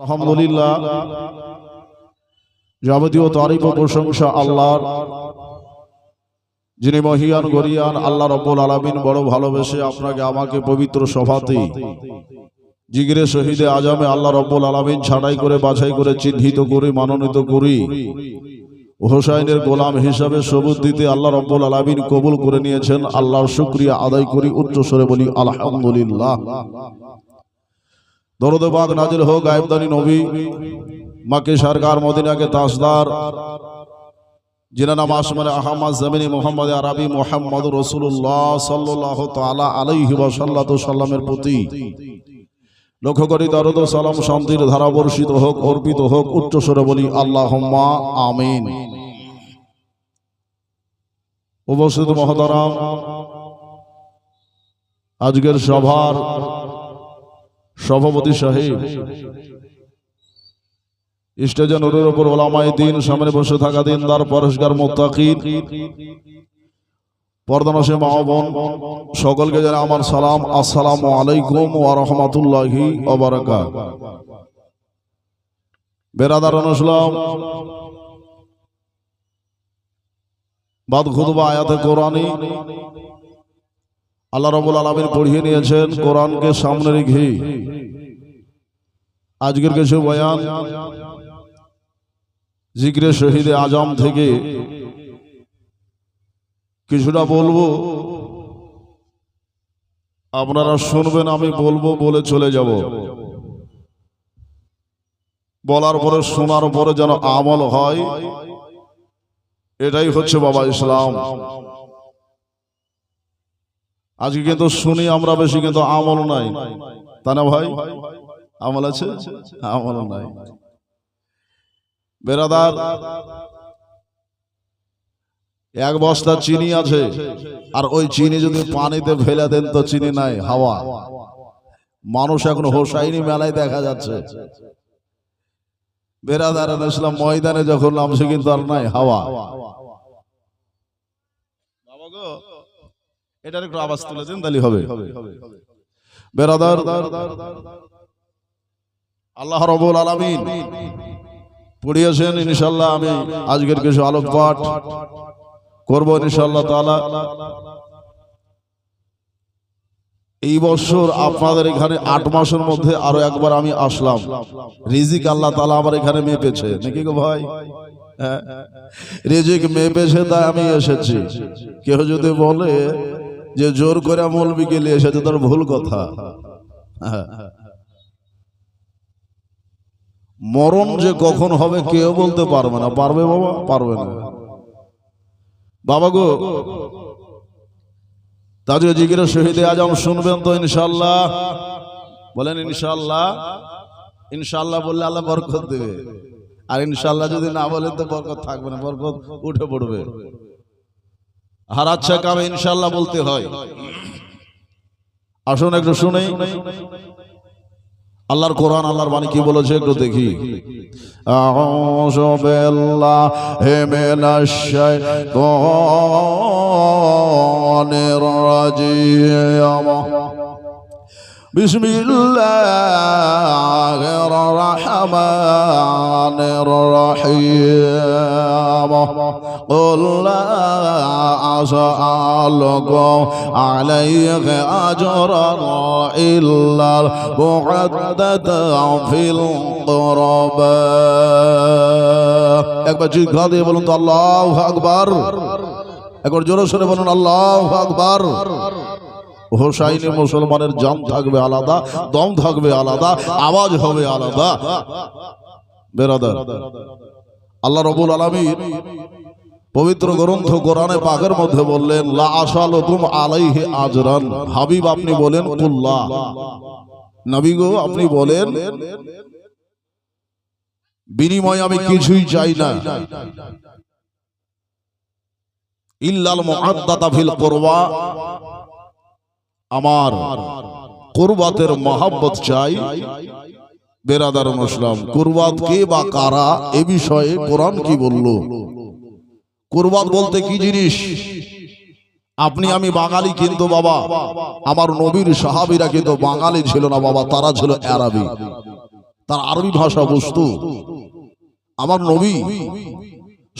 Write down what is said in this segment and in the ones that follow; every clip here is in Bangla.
আলহামদুলিল্লাহ। যাবতীয় তারিফ ও প্রশংসা আল্লাহর। যিনি মহিয়ান, গরিয়ান, আল্লাহ রব্বুল আলামিন বড় ভালোবেসে আপনাকে, আমাকে পবিত্র সভাতে জিগরে শহীদে আজমে আল্লাহ রব্বুল আলামিন ছাড়াই করে, বাছাই করে, চিহ্নিত করে, মনোনীত করি। হোসাইনের গোলাম হিসাবে সবুজ দিতে আল্লাহ রব্বুল আলামিন কবুল করে নিয়েছেন। আল্লাহর শুক্রিয়া আদায় করি উচ্চ স্বরে বলি, আলহামদুলিল্লাহ। দরদ পাক নাজিল হোক, গায়েবদানি নবী, মাকে সরকার মদিনাকে তাসদার। নাম আসমানে আহমদ, জমিনী মোহাম্মদ আরবি মোহাম্মদ রসুল্লাহ সাল্লাহ তালা আলাইহি ওয়াসাল্লাতু সাল্লামের প্রতি। লক্ষ্য করি দরদ সালাম শান্তির ধারা বর্ষিত হোক, অর্পিত হোক উচ্চ স্বরে বলি আল্লাহ আমিন। উপস্থিত মহতারাম, আজকের সভার সভাপতি সাহেব স্টেজে নুরের উপর ওলামাই দিন সামনে বসে থাকা দিনদার পরিষ্কার মোত্তাকিদ পর্দানসে সকলকে জানা আমার সালাম আসসালামু আলাইকুম ওয়া রাহমাতুল্লাহি ওয়া বারাকাত। বেরাদার ইসলাম বাদ খুতবা আয়াতে কোরআনী আল্লাহ রবুল আলমিন পড়িয়ে নিয়েছেন কোরআনকে সামনে রেখে। আজকের কিছু বয়ান। জিগরে শহীদে আজম থেকে কিছুটা বলব। আপনারা শুনবেন, আমি বলব, বলে চলে যাব। বলার পরে, শোনার পরে যেন আমল হয়, এটাই হচ্ছে বাবা ইসলাম। আজকে কিন্তু শুনি আমরা বেশি কিন্তু আমল নাই। তা না ভাই? আমল আছে? আমল নাই। বেরাদার, এক বস্তা চিনি আছে, আর ওই চিনি যদি পানিতে ফেলে দেন তো চিনি নাই, হাওয়া। মানুষ এখন হোসাইনি মেলায় দেখা যাচ্ছে। বেরাদার ময়দানে যখন নামছে কিন্তু আর নাই, হাওয়া বাবা গো এটার একটু আওয়াজ তুলে দিন তাহলে হবে। বেরাদার আল্লাহ রবুল আলমিন পড়িয়েছেন ইনশাল্লাহ আমি আজকের কিছু আলোকপাঠ করব ইনশাল্লাহ তালা এই বছর আপনাদের এখানে আট মাসের মধ্যে আরও একবার আমি আসলাম। রিজিক আল্লাহ তালা আমার এখানে মেপেছে। নাকি গো ভাই? হ্যাঁ। রিজিক মেপেছে তাই আমি এসেছি। কেউ যদি বলে যে জোর করে মলবি গেলে এসেছে, তার ভুল কথা। মরণ যে কখন হবে কেউ বলতে পারবে না। পারবে বাবা? পারবে না। বাবা গো তাজু জিগির শহীদে আজম শুনবেন তো ইনশাল্লাহ বলেন ইনশাল্লাহ ইনশাল্লাহ বললে আল্লাহ বরকত দেবে। আর ইনশাল্লাহ যদি না বলেন তো বরকত থাকবে না, বরকত উঠে পড়বে। আর আচ্ছা কামে ইনশাল্লাহ বলতে হয়। আসুন একটু শুনে। আল্লাহর কোরআন আল্লাহর বাণী কি বলেছে একটু দেখি। আউযু بسم الله الرحمن الرحيم قل لا أسألكم عليه أجرا إلا المعدد في القربى একবার জিজ্ঞা দিয়ে বলুন তো আল্লাহ আকবার একবার জোরে সরে বলুন আল্লাহ আকবার হোসাইনি মুসলমানের জাম থাকবে আলাদা, দম থাকবে আলাদা, আওয়াজ হবে আলাদা। বেরাদার, আল্লাহ রবুল আলমীর পবিত্র গ্রন্থ কোরআনে পাকের মধ্যে বললেন আজরান। হাবিব, আপনি বলেন আপনি বলেন, বিনিময় আমি কিছুই চাই না। ইল্লাল মুআদ্দাতা ফিল কুরবা। আমার কুরবাতের মহাব্বত চাই। বেরাদার মুসলাম কুরবাত কে বা কারা? এ বিষয়ে কোরআন কি বলল? কুরবাত বলতে কি জিনিস? আপনি, আমি বাঙালি কিন্তু বাবা, আমার নবীর সাহাবিরা কিন্তু বাঙালি ছিল না বাবা, তারা ছিল আরবি। তার আরবি ভাষা বস্তু আমার নবী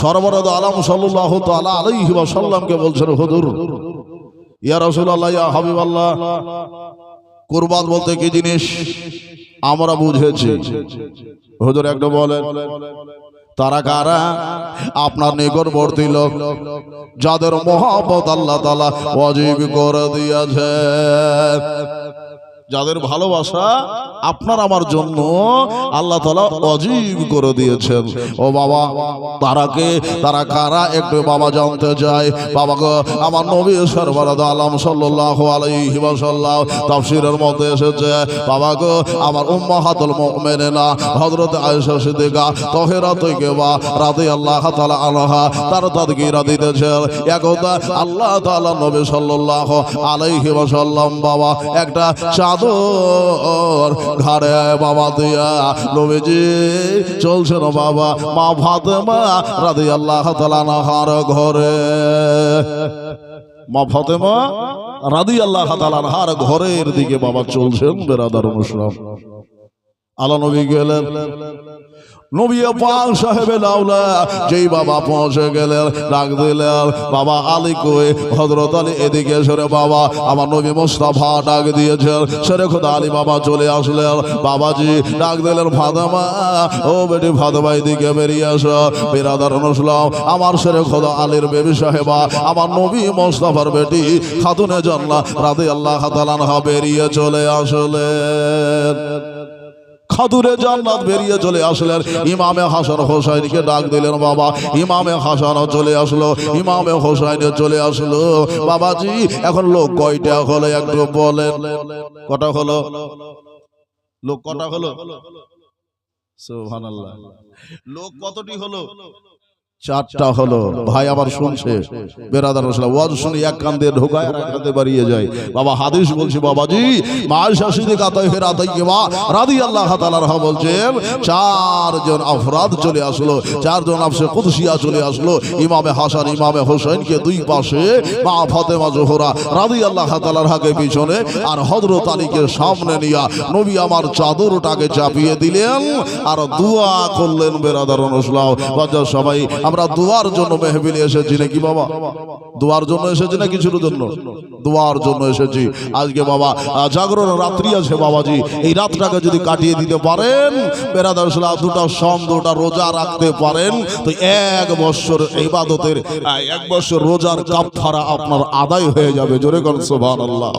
সর্বরদ আলাম সাল্লাহ তালা সাল্লামকে বলছেন, হুজুর ইয়া রাসূলুল্লাহ, ইয়া হাবিব আল্লাহ কোরবান বলতে কি জিনিস? আমরা বুঝেছি। হুজুর একটা বলেন, তারা কারা? আপনার নিকটবর্তী লোক, যাদের মহাপত আল্লাহ তালা অজীব করে দিয়েছে। যাদের ভালোবাসা আপনার আমার জন্য আল্লাহ তালা অজীব করে দিয়েছেন। ও বাবা তারাকে তারা কারা? একটু বাবা জানতে চায়। বাবা আমার নবী সরবরাদ আলম সাল্লাহ আলাইহি তাফসীরের মধ্যে এসেছে, বাবা গো, আমার উম্মাহাতুল মুমিনিনা হযরত আয়েশা সিদ্দিকা তাহেরা তৈয়বা রাদিয়াল্লাহু তাআলা আনহা, তার তাদকিরা দিতেছেন। একদা আল্লাহ তাআলা নবী সাল্লাল্লাহু আলাইহি ওয়াসাল্লাম বাবা, একটা চাদর ঘরে বাবা দিয়া নবীজি চলছেন বাবা। মা ফাতেমা আল্লাহ তাআলা হার ঘরে। মা ফাতেমা রাধি আল্লাহ তালানহার ঘরের দিকে বাবা চলছেন বেরাদার অনুসরণ আলানবী গেলেন। নবী যেই বাবা পৌঁছে গেলেন, ডাক দিলেন, বাবা আলী কই? আলী এদিকে সরে বাবা, আমার নবী মোস্তফা ডাক দিয়েছেন। সেরে খোদা বাবা চলে আসলেন। বাবাজি ডাক দিলেন ও বেটি এদিকে বেরিয়ে আমার খোদা আলীর বেবি সাহেবা, আমার নবী মোস্তফার বেটি খাতুনে জান্নাহ রাদি আল্লাহ বেরিয়ে চলে আসলেন। খাদুরে জান্নাত বেরিয়ে চলে আসলেন। ইমামে হাসান হোসাইনকে ডাক দিলেন, বাবা, ইমামে হাসান চলে আসলো, ইমামে হোসাইন চলে আসলো। বাবাজি, এখন লোক কয়টা হলো একটু বলেন। কটা হলো? লোক কটা হলো? লোক কতটি হলো? চারটা হলো। ভাই আবার শুনছে। বেরাদার ওয়াজ শুনে এক কান দিয়ে ঢোকায় এক কান দিয়ে বাড়িয়ে যায়। বাবা হাদিস বলছি বাবাজি মায়েশা সিদ্দিকা তাইহিরা তাইয়্যিবা রাদিয়াল্লাহু তাআলা রাহা বলছেন চারজন আফরাদ চলে আসলো চারজন আফসে কুদসিয়া চলে আসলো ইমামে হাসান ইমামে হোসেনকে দুই পাশে মা ফাতেমা জোহরা রাদিয়াল্লাহু তাআলা রাহাকে পিছনে আর হযরত আলীকে সামনে নিয়া নবী আমার চাদরটাকে চাপিয়ে দিলেন আর দোয়া করলেন বেরাদার রসুল্লাহ বাজার সবাই আমরা দোয়ার জন্য মেহবিলে এসেছি নাকি বাবা? দোয়ার জন্য এসেছি না কিছুর জন্য? দোয়ার জন্য এসেছি। আজকে বাবা জাগরণ রাত্রি আছে বাবাজি। এই রাতটাকে যদি কাটিয়ে দিতে পারেন বেরাদার সালাহ দুটা সম দুটা রোজা রাখতে পারেন তো এক বছর ইবাদতের আহ, এক বছর রোজার কাফারা আপনার আদায় হয়ে যাবে। জোরে কর সুবহানাল্লাহ।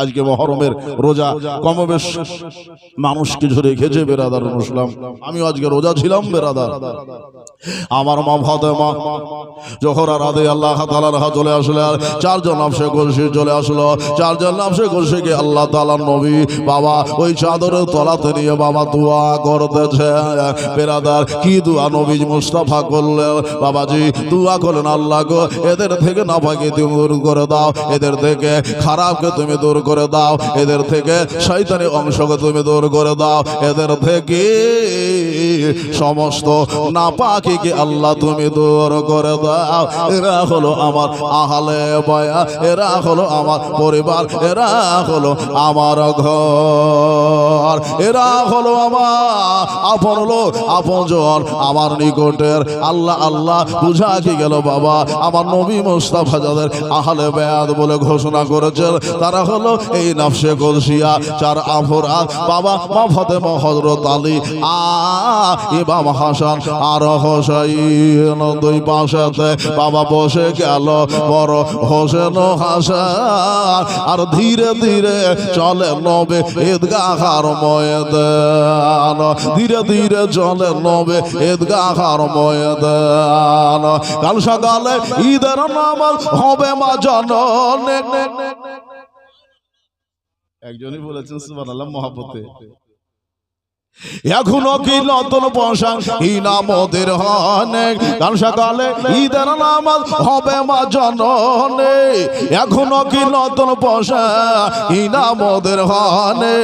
আজকে মহরমের রোজা, কমবেশ। মানুষ কিছু রেখেছে বেরাদার মুসলাম। আমি আজকে রোজা ছিলাম বেরাদার। আমার মা ফাতেমা, জোহরা রাধে আল্লাহ তালার হা চলে আসলেন চারজন নামসে কলসি চলে আসলো। চারজন নামসে কলসিকে আল্লাহ তালার নবী, বাবা ওই চাদরের তলাতে নিয়ে বাবা দোয়া করতেছে। বেরাদার, কি দোয়া নবী মুস্তাফা করলেন? বাবাজি, দোয়া করলেন, আল্লাহ গো, এদের থেকে না নাফাকে তুমি দূর করে দাও। এদের থেকে খারাপকে তুমি দূর করে দাও। এদের থেকে শয়তানি অংশকে তুমি দূর করে দাও। এদের থেকে সমস্ত না নাপাকিকে আল্লাহ তুমি দূর করে দাও। এরা হলো আমার আহালে বয়া, এরা হলো আমার পরিবার, এরা হলো আমার ঘর। এরা হলো আমার আপন লোক, আপন জন, আমার নিকটের আল্লাহ আল্লাহ বুঝা কি গেল বাবা? আমার নবী মোস্তাফা যাদের আহলে বেয়াদ বলে ঘোষণা করেছেন, তারা হলো এই নফসে কলসিয়া চার আফরা বাবা, মা ফাতেমা, হযরত আলী, আ, ইমাম হাসান, আর হোসাইন দুই পাশেতে। বাবা বসে গেল, বড় হোসেন হাসান। আর ধীরে ধীরে চলে নবে ঈদগাহার ময়দান। ধীরে ধীরে চলে নবে ঈদগাহার ময়দান। কাল সকালে ঈদের নামাজ হবে মা জননে। একজনই বলেছেন সুবহানাল্লাহ মহাপতে এখনও কি নতুন পোশাক ইনামদের হনে। কাল সকালে ঈদের নামাজ হবে মা জননে। এখনও কি নতুন পোশাক ইনামদের হনে।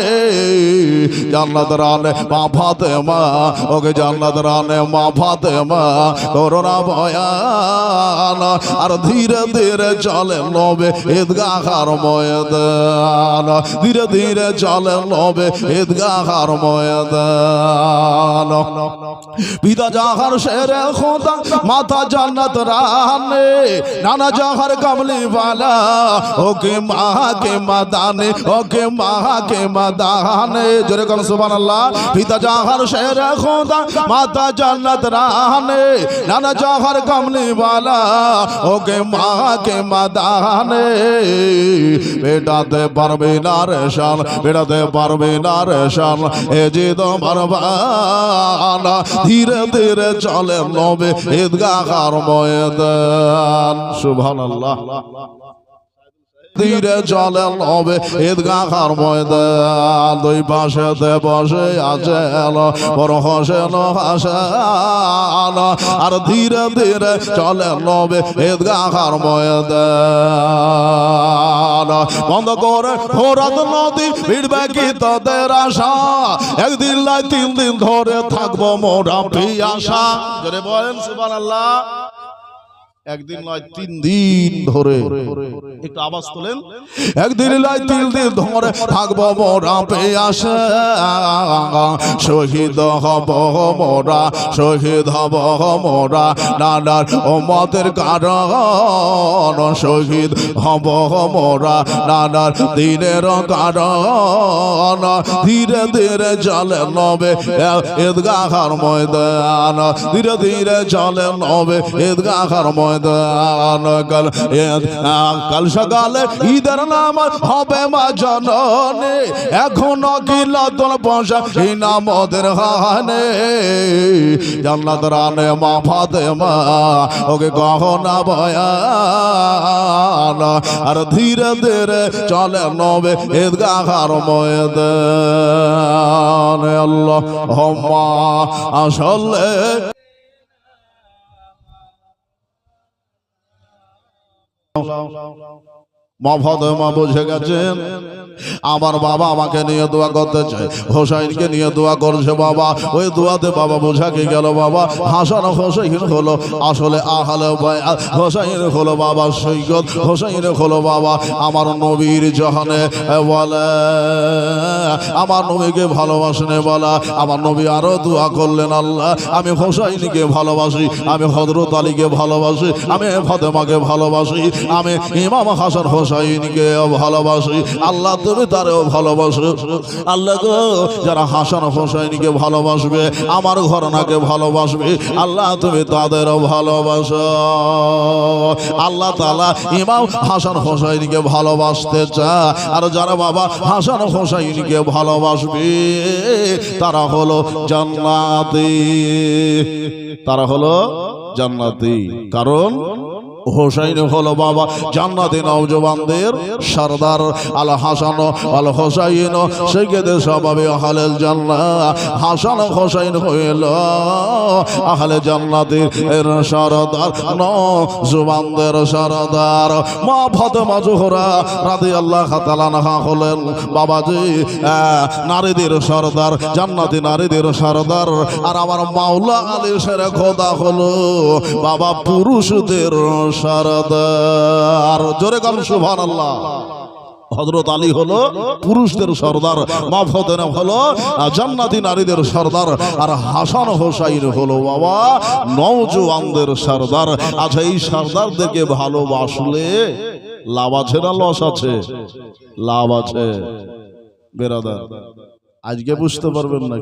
জান্নাত রানে মা ফাতেমা। ওকে জান্নাত রানে মা ফাতেমা। করোনা ভয়ান আর ধীরে ধীরে চলে নবে ঈদগাহার ময়দান। ধীরে ধীরে চলে নবে ঈদগাহার ময়দান। গাল জাহার শেরে খোদা, মাথা জান্নাত রানে। নানা জাহার কামলি বালা, ওকে মাহা মাদানে, ওকে মাহা মাদানে। জোরে কোন সুবহানাল্লাহ। পিতা জাহার শেরে খোদা, মাথা জান্নাত রানে। নানা জাহার কামলি বালা, ওকে মাহা মাদানে। পারবে না রেশাল বেটাতে পারবে না রেশাল এ জিদ তোমার বানা। ধীরে ধীরে চলে নবে ঈদগাহ ময়দান। সুবহানাল্লাহ। ধীরে চলে নবে ঈদগাহ ময়দান। দুই পাশেতে বসে আছে বড় হোসেন হাসান। আর ধীরে ধীরে চলে নবে ঈদগাহ ময়দান। বন্ধ করে ফোরাত নদী ভিড়বে কি তাদের আশা? একদিন লাই তিন দিন ধরে থাকব মোরা পিয়াসা বলেন সুবহানাল্লাহ। একদিন নয় তিন দিন ধরে। একটু আওয়াজ তোলেন। একদিন নয় তিন দিন ধরে থাকব মোরা পেয়াসে শহীদ হব মোরা শহীদ হব মোরা। নানার ওমতের কারণ শহীদ হব মোরা নানার দিনের কারণ। ধীরে ধীরে চলে নবে ঈদগাহর ময়দান। ধীরে ধীরে চলে নবে ঈদগাহর ময়দান। কাল কাল সকালে ঈদের নাম হবে মা জননে। এখনও কি লতন পয়সা এই নাম ওদের হানে। জান্নাত রানে মা ফাতে মা ওকে গহনা বয়ান। আর ধীরে ধীরে চলে নবে ঈদগাহর ময়দান। আল্লাহ হম্মা আসলে Lão, lão, lão. মা বুঝে গেছেন? আমার বাবা আমাকে নিয়ে দোয়া করতে চায়, হোসাইনকে নিয়ে দোয়া করছে বাবা। ওই দোয়াতে বাবা বোঝা কি গেল বাবা? হাসান হোসাইন হলো আসলে আহলে হোসাইন হলো বাবা সৈকত, হোসাইন হলো বাবা আমার নবীর জহানে বলে আমার নবীকে ভালোবাসেন বলা। আমার নবী আরও দোয়া করলেন, আল্লাহ, আমি হোসাইনকে ভালোবাসি, আমি হজরত আলীকে ভালোবাসি, আমি ফাতেমাকে ভালোবাসি, আমি ইমাম হাসান হোসাইনকে ভালোবাসি। আল্লাহ তুমি তারেও ভালোবাসো। আল্লাহ গো, যারা হাসান হোসাইনকে ভালোবাসবে, আমার ঘরনাকে ভালোবাসবে, আল্লাহ তুমি তাদেরও ভালোবাসো। আল্লাহ তালা ইমাম হাসান হোসাইনকে ভালোবাসতে চা আর যারা বাবা হাসান হোসাইনকে ভালোবাসবে, তারা হলো জান্নাতি। তারা হলো জান্নাতি। কারণ হোসাইন হলো বাবা জান্নাতি নওজওয়ানদের সর্দার আল হাসান, আল হোসাইন। সেকেদে স্বভাবে আহলেল জান্নাহ, হাসান হোসাইন হইল আহলে জান্নাতের এর সরদার নওজওয়ানদের সরদার। মা ফাতেমা জোহরা রাদিয়াল্লাহু তাআলা আনহা হলেন বাবাজি নারীদের সরদার, জান্নাতি নারীদের সরদার। আর আমার মাওলা আলী সের খোদা হলো বাবা পুরুষদের সরদার জোরে আল্লাহ আলী হলো সর্দার মাফতেন হলো নারীদের সর্দার, আর হাসান হোসাইন হলো বাবা সর্দার। আচ্ছা এই সর্দারদেরকে ভালোবাসলে লাভ আছে না লস আছে? লাভ আছে। বেরাদার, আজকে বুঝতে পারবেন না।